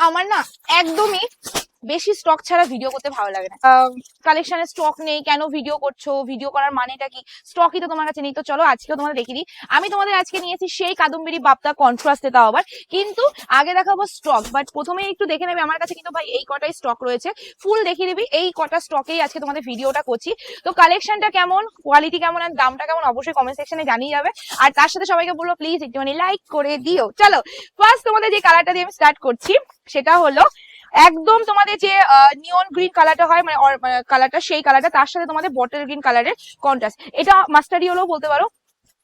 আমার না একদমই বেশি স্টক ছাড়া ভিডিও করতে ভালো লাগে না। কালেকশনের স্টক নেই, কেন ভিডিও করছ? ভিডিও করার মানেটা কি? স্টকই তো তোমার কাছে নেই। তো চলো, আজকেও তোমাদের দেখিয়ে দিই। আমি তোমাদের আজকে নিয়েছি সেই কাদম্বরি বাপ্তা কন্ট্রাস্টে তাও আবার। কিন্তু আগে দেখাবো স্টক বাট প্রথমে একটু দেখে নেবে। আমার কাছে কিন্তু ভাই এই কটাই স্টক রয়েছে। ফুল দেখিয়ে দিবি, এই কটা স্টকেই আজকে তোমাদের ভিডিওটা করছি। তো কালেকশনটা কেমন? কোয়ালিটি কেমন? আর দামটা কেমন? অবশ্যই কমেন্ট সেকশনে জানিয়ে যাবে। আর তার সাথে সবাইকে বলব প্লিজ একটুখানি লাইক করে দিও। চলো ফার্স্ট তোমাদের যে কালারটা দিয়ে আমি স্টার্ট করছি, সেটা হলো একদম তোমাদের যে নিয়ন গ্রিন কালারটা হয় মানে কালারটা সেই কালারটা তার সাথে তোমাদের বটল গ্রিন কালারের কন্ট্রাস্ট এটা মাস্টার ইয়েলো বলতে পারো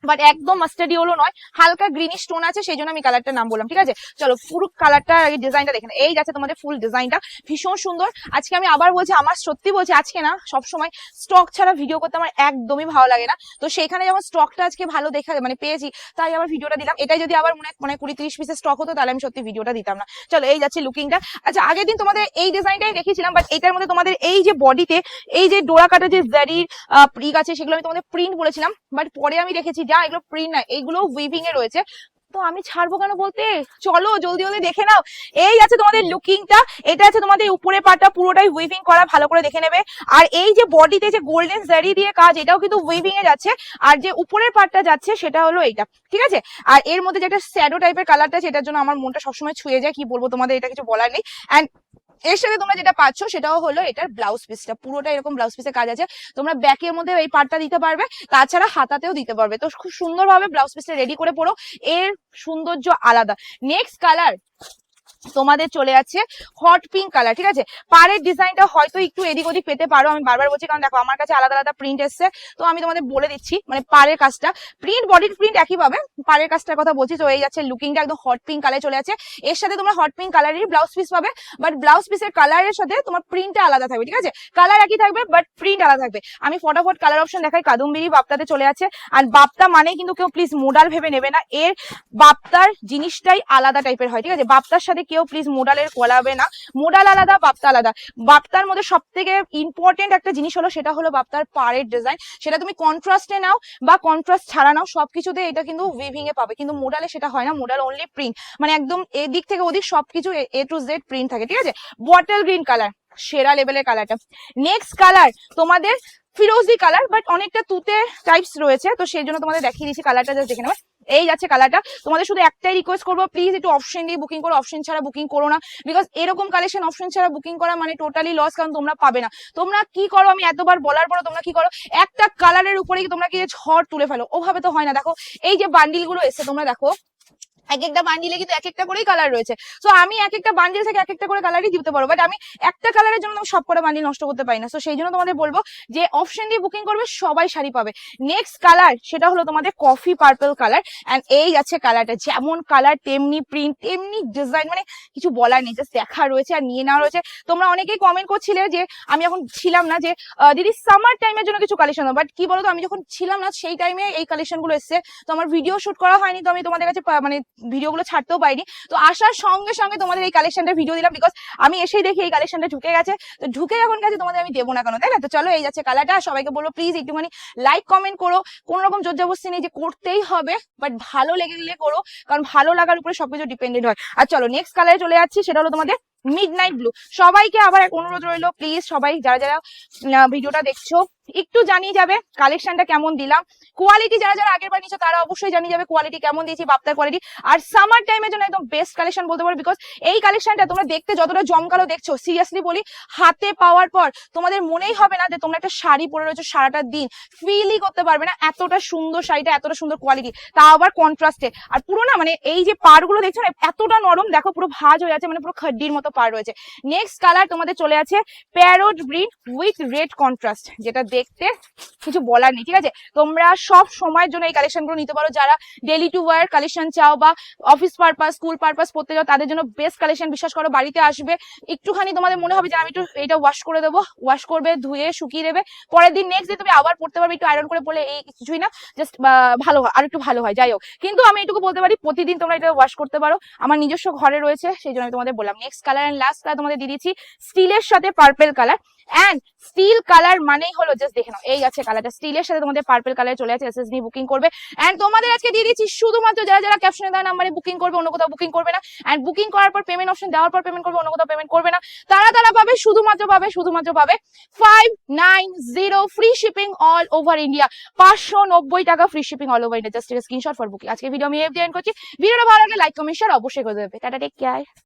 বাট একদম মাস্টার্ড ইয়েলো নয়, হালকা গ্রিনিশ টোন আছে সেই জন্য আমি কালারটার নাম বললাম, ঠিক আছে? চলো, পুরো কালারটা আগে ডিজাইনটা দেখেন এই যাচ্ছে তোমাদের ফুল ডিজাইনটা ভীষণ সুন্দর। আজকে আমি আবার বলছি, আমার সত্যি বলছি, আজকে না, সবসময় স্টক ছাড়া ভিডিও করতে আমার একদমই ভালো লাগে না। তো সেখানে যখন স্টকটা আজকে ভালো দেখা মানে পেয়েছি, তাই আবার ভিডিওটা দিলাম। এটাই যদি আবার মনে মানে কুড়ি তিরিশ পিসের স্টক হতো, তাহলে আমি সত্যি ভিডিওটা দিতাম না। চলো, এই যাচ্ছে লুকিংটা আচ্ছা আগের দিন তোমাদের এই ডিজাইনটাই দেখিয়েছিলাম বাট এটার মধ্যে তোমাদের এই যে বডিতে এই যে ডোরা কাটা যে জারির প্রিক আছে, সেগুলো আমি তোমাদের প্রিন্ট বলেছিলাম বাট পরে আমি দেখেছি যা এগুলো প্রিন্ট না, এগুলো উইভিং এ রয়েছে। তো আমি ছাড়বো কেন বলতে? চলো, জলদি জলদি দেখে নাও। এই আছে তোমাদের লুকিংটা এটা আছে তোমাদের উপরে পাটা পুরোটাই উইভিং করা, ভালো করে দেখে নেবে। আর এই যে বডিতে যে গোল্ডেন জারি দিয়ে কাজ, এটাও কিন্তু উইভিং এ যাচ্ছে। আর যে উপরের পাটটা যাচ্ছে, সেটা হলো এইটা, ঠিক আছে? আর এর মধ্যে যে একটা শ্যাডো টাইপের কালারটা আছে, এটার জন্য আমার মনটা সবসময় ছুঁয়ে যায়, কি বলব তোমাদের, এটা কিছু বলার নেই। অ্যান্ড এর সাথে তোমরা যেটা পাচ্ছ সেটাও হলো এটার ব্লাউজ পিসটা পুরোটা এরকম ব্লাউজ পিসের কাজ আছে। তোমরা ব্যাকের মধ্যে এই পার্টটা দিতে পারবে। তাছাড়া হাতাতেও দিতে পারবে। তো খুব সুন্দরভাবে ব্লাউজ পিসটা রেডি করে পড়ো এর সৌন্দর্য আলাদা। নেক্সট কালার তোমাদের চলে যাচ্ছে হট পিঙ্ক কালার ঠিক আছে? পাড়ের ডিজাইনটা হয়তো একটু এদিক ওদিক পেতে পারো, আমি বারবার বলছি, কারণ দেখো, আমার কাছে আলাদা আলাদা প্রিন্ট এসছে, তো আমি তোমাদের বলে দিচ্ছি মানে পাড়ের কাজটা। প্রিন্ট বডির প্রিন্ট একই পাবে পাড়ের কাজটার কথা বলছি, তো এই যাচ্ছে লুকিংটা একদম হট পিঙ্ক কালারে চলে যাচ্ছে। এর সাথে তোমরা হট পিঙ্ক কালারেরই ব্লাউজ পিস পাবে বাট ব্লাউজ পিসের কালারের সাথে তোমার প্রিন্টটা আলাদা থাকবে, ঠিক আছে? কালার একই থাকবে বাট প্রিন্ট আলাদা থাকবে। আমি ফটাফট কালার অপশন দেখাই কাদম্বিরি বাপ্তাতে চলে যাচ্ছে, আর বাপ্তা মানে কিন্তু কেউ প্লিজ মোডাল ভেবে নেবে না, এর বাপ্তার জিনিসটাই আলাদা টাইপের হয়, ঠিক আছে? বাপ্তার সাথে কেউ প্লিজ মোডালের কলাবে না। মোডাল আলাদা, বাপ্তা আলাদা। বাপ্তার মধ্যে সব থেকে ইম্পর্টেন্ট একটা জিনিস হলো, সেটা হলো বাপ্তার পাড়ের ডিজাইন সেটা তুমি কন্ট্রাস্টে নাও বা কন্ট্রাস্ট ছাড়া নাও, সবকিছুতে এটা কিন্তু উইভিং এ পাবে। কিন্তু মোডালে সেটা হয় না, মোডাল অনলি প্রিন্ট মানে একদম এদিক থেকে ওদিক সবকিছু এ টু জেড প্রিন্ট থাকে, ঠিক আছে? বটল গ্রিন কালার সেরা লেভেলের কালারটা নেক্সট কালার তোমাদের ফিরোজি কালার বাট অনেকটা তুতে টাইপস রয়েছে, তো সেই জন্য তোমাদের দেখিয়ে দিচ্ছি কালারটা জাস্ট দেখে নেবে এই যাচ্ছে কালারটা তোমাদের শুধু একটাই রিকোয়েস্ট করব প্লিজ একটু অপশন দিয়ে বুকিং করো। অপশন ছাড়া বুকিং করো না। বিকজ এরকম কালেকশন অপশন ছাড়া বুকিং করা মানে টোটালি লস কারণ তোমরা পাবে না। তোমরা কি করো? আমি এতবার বলার পরে তোমরা কি করো? একটা কালারের উপরে তোমরা কি ঝড় তুলে ফেলো? ওভাবে তো হয় না। দেখো, এই যে বান্ডিলগুলো এসছে, তোমরা দেখো। এক একটা বান্ডিলে কিন্তু এক একটা করেই কালার রয়েছে। তো আমি এক একটা বান্ডিল থেকে এক একটা করে কালারই দিতে পারব বাট আমি একটা কালারের জন্য সব করে বান্ডিল নষ্ট করতে পারি না। তো সেই জন্য তোমাদের বলব যে অপশন দিয়ে বুকিং করবে, সবাই শাড়ি পাবে। নেক্সট কালার সেটা হলো তোমাদের কফি পার্পল কালার অ্যান্ড এই আছে কালারটা যেমন কালার তেমনি প্রিন্ট তেমনি ডিজাইন মানে কিছু বলার নেই জাস্ট দেখা রয়েছে আর নিয়ে নেওয়া রয়েছে। তোমরা অনেকেই কমেন্ট করছিলে যে, আমি এখন ছিলাম না যে দিদি সামার টাইমের জন্য কিছু কালেকশন বাট কি বলতো, আমি যখন ছিলাম না, সেই টাইমে এই কালেকশনগুলো এসছে। তো আমার ভিডিও শুট করা হয়নি, তো আমি তোমাদের কাছে মানে ভিডিওগুলো ছাড়তেও পারিনি। তো আসার সঙ্গে সঙ্গে তোমাদের এই কালেকশনটা ভিডিও দিলাম বিকজ আমি এসেই দেখি এই কালেকশনটা ঢুকে গেছে। তো ঢুকে যখন গেছে, তোমাদের আমি দেবো না কেন, তাই না? তো চলো এই যাচ্ছে কালারটা সবাইকে বলব প্লিজ একটুখানি লাইক কমেন্ট করো। কোন রকম জোর জবস্তি নেই যে করতেই হবে বাট ভালো লেগে গেলে করো, কারণ ভালো লাগার উপরে সবকিছু ডিপেন্ডেন্ট হয়। আর চলো নেক্সট কালারে চলে যাচ্ছি, সেটা হলো তোমাদের মিড নাইট ব্লু সবাইকে আবার এক অনুরোধ রইল প্লিজ সবাই যারা যারা ভিডিওটা দেখছ, একটু জানিয়ে যাবে কালেকশনটা কেমন দিলাম। কোয়ালিটি যারা যারা আগের বার নিচ্ছ তারা অবশ্যই জানিয়ে যাবে কোয়ালিটি কেমন দিয়েছি, বাপ্তার কোয়ালিটি আর সামার টাইমের জন্য একদম বেস্ট কালেকশন বলতে পারো বিকজ এই কালেকশনটা তোমরা দেখতে যতটা জমকালো দেখছ সিরিয়াসলি বলি, হাতে পাওয়ার পর তোমাদের মনেই হবে না যে তোমরা একটা শাড়ি পরে রয়েছো সারাটা দিন। ফিলই করতে পারবে না এতটা সুন্দর শাড়িটা, এতটা সুন্দর কোয়ালিটি তা আবার কন্ট্রাস্টে আর পুরো না মানে এই যে পাড়গুলো দেখছ না, এতটা নরম, দেখো পুরো ভাজ হয়ে আছে মানে পুরো খাড্ডির মতো পাড় রয়েছে। নেক্সট কালার তোমাদের চলে আছে parrot green with red contrast যেটা দেখতে কিছু বলার নেই, ঠিক আছে? তোমরা সব সময়ের জন্য এই কালেকশনগুলো নিতে পারো। যারা ডেলি টু ওয়ার কালেকশন চাও বা অফিস পারপাস স্কুল পারপাস পড়তে যাও তাদের জন্য বেস্ট কালেকশন বিশ্বাস করো, বাড়িতে আসবে। একটুখানি তোমাদের মনে হবে যে আমি একটু এটা ওয়াশ করে দেবো ওয়াশ করবে, ধুয়ে, শুকিয়ে দেবে। পরের দিন নেক্সট ডে তুমি আবার পড়তে পারবে, একটু আয়রন করে পড়লে এই কিছুই না জাস্ট ভালো হয় আর একটু ভালো হয়, যাই হোক। কিন্তু আমি এটুকু বলতে পারি, প্রতিদিন তোমরা এটা ওয়াশ করতে পারো। আমার নিজস্ব ঘরে রয়েছে, সেই জন্য আমি তোমাদের বললাম। Next colour colour and last colour তোমাদের দিয়ে দিচ্ছি স্টিলের সাথে purple colour and steel colour মানেই হলো জাস্ট দেখে নাও, এই আছে কালারটা স্টিলের সাথে তোমাদের পার্পেল কালার চলে আছে এসএস নিয়ে বুকিং করবে এন্ড তোমাদের আজকে দিয়ে দিচ্ছি শুধুমাত্র যারা যারা ক্যাপশনে দেওয়া নাম্বারে বুকিং করবে, অন্য কোথাও বুকিং করবে না এন্ড বুকিং করার পর পেমেন্ট অপশন দেওয়ার পর পেমেন্ট করবে, অন্য কোথাও পেমেন্ট করবে না, তারা তারা পাবে, শুধুমাত্র পাবে শুধুমাত্র পাবে five nine zero free shipping all over India পাঁচশো নব্বই টাকা free shipping all over India just screenshot for booking আজকে ভিডিও আমি এফ করছি, ভিডিওটা ভালো লাগলে লাইক কমেন্ট শেয়ার অবশ্যই করে দেবে, টাটা টেক কেয়ার